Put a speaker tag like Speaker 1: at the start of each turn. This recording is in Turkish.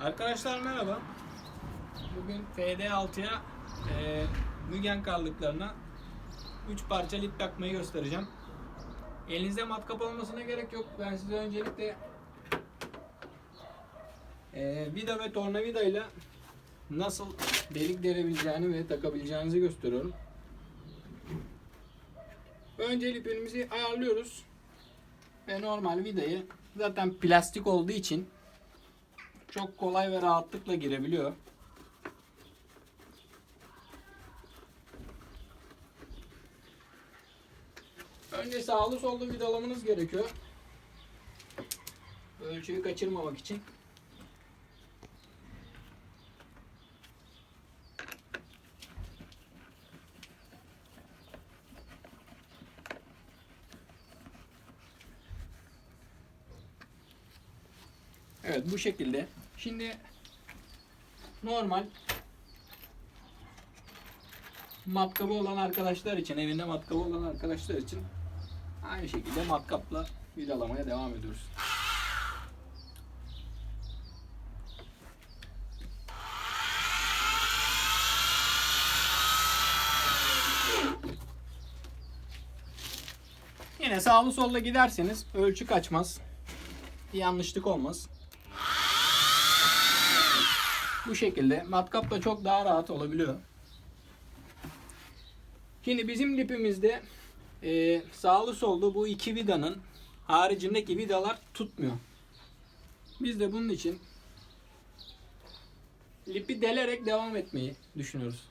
Speaker 1: Arkadaşlar merhaba. Bugün FD6'ya e, Mügen kaldıklarına 3 parça lip takmayı göstereceğim. Elinizde matkap olmasına gerek yok. Ben size öncelikle e, vida ve tornavida ile nasıl delik delebileceğini ve takabileceğinizi gösteriyorum. Önce lipimizi ayarlıyoruz. Ve normal vidayı zaten plastik olduğu için çok kolay ve rahatlıkla girebiliyor. Önce sağlı sollu vidalamanız gerekiyor. Ölçüyü kaçırmamak için. Evet bu şekilde. Şimdi normal matkabı olan arkadaşlar için, evinde matkabı olan arkadaşlar için aynı şekilde matkapla vidalamaya devam ediyoruz. Yine sağlı sollu giderseniz ölçü kaçmaz. Bir yanlışlık olmaz. Bu şekilde matkap da çok daha rahat olabiliyor. Şimdi bizim lipimizde e, sağlı sollu bu iki vidanın haricindeki vidalar tutmuyor. Biz de bunun için lipi delerek devam etmeyi düşünüyoruz.